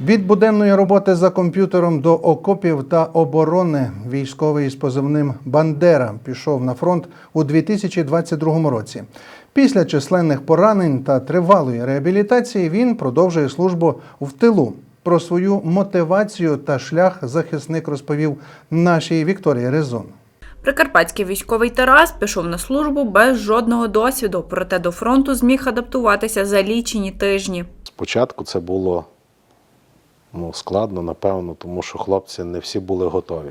Від буденної роботи за комп'ютером до окопів та оборони військовий з позивним Бандера пішов на фронт у 2022 році. Після численних поранень та тривалої реабілітації він продовжує службу в тилу. Про свою мотивацію та шлях захисник розповів нашій Вікторії Резон. Прикарпатський військовий Тарас пішов на службу без жодного досвіду, проте до фронту зміг адаптуватися за лічені тижні. Спочатку це було ну, складно, напевно, тому що хлопці не всі були готові.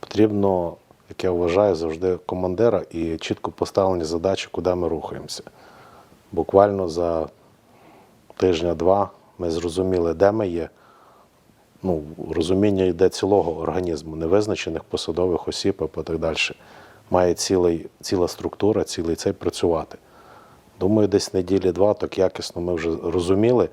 Потрібно, як я вважаю, завжди командира і чітко поставлені задачі, куди ми рухаємося. Буквально за тижня-два ми зрозуміли, де ми є. Ну, розуміння йде цілого організму, невизначених посадових осіб і так далі. Має цілий, ціла структура, цілий цей працювати. Думаю, десь неділі-два так якісно ми вже розуміли,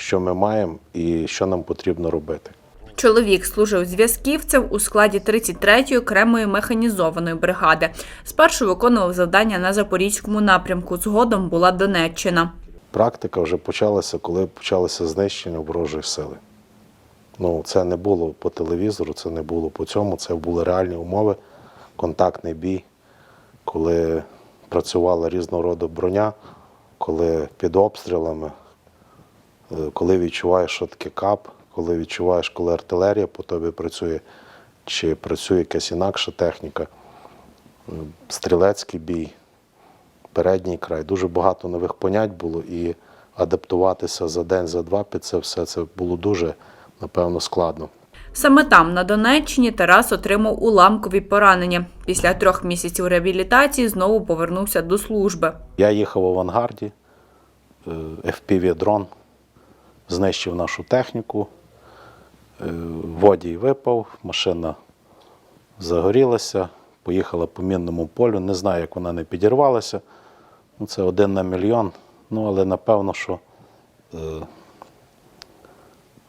що ми маємо і що нам потрібно робити. Чоловік служив зв'язківцем у складі 33-ї окремої механізованої бригади. Спершу виконував завдання на Запорізькому напрямку. Згодом була Донеччина. Практика вже почалася, коли почалося знищення ворожої сили. Ну, це не було по телевізору, це не було по цьому, це були реальні умови, контактний бій, коли працювала різного роду броня, коли під обстрілами, коли відчуваєш, що таке кап, коли відчуваєш, коли артилерія по тобі працює, чи працює якась інакша техніка, стрілецький бій, передній край. Дуже багато нових понять було і адаптуватися за день, за два під це все це було дуже, напевно, складно. Саме там, на Донеччині, Тарас отримав уламкові поранення. Після трьох місяців реабілітації знову повернувся до служби. Я їхав в авангарді, е, FPV-дрон, знищив нашу техніку, е, водій випав, машина загорілася, поїхала по мінному полю. Не знаю, як вона не підірвалася. Ну, це один на мільйон. Ну, але напевно, що е,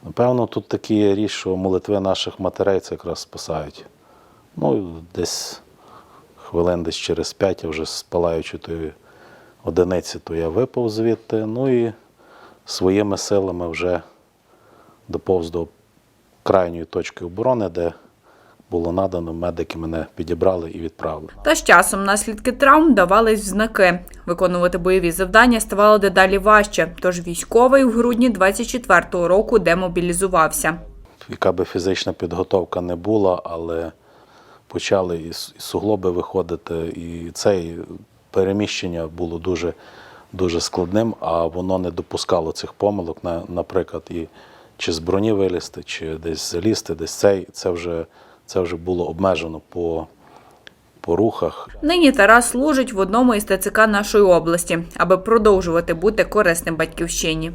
напевно, тут такі річ, що молитви наших матерей це якраз спасають. Ну, десь хвилин десь через п'ять я вже з палаючи тої одиниці, то я випав звідти. Ну і своїми силами вже доповз до крайньої точки оборони, де було надано, медики мене підібрали і відправили. Та з часом наслідки травм давались в знаки. Виконувати бойові завдання ставало дедалі важче. Тож військовий в грудні 24-го року демобілізувався. Яка би фізична підготовка не була, але почали і суглоби виходити, і це переміщення було дуже, дуже складним, а воно не допускало цих помилок. На- Наприклад, і чи з броні вилізти, чи десь залізти, десь цей, це вже, це вже було обмежено по, по рухах. Нині Тарас служить в одному із ТЦК нашої області, аби продовжувати бути корисним батьківщині.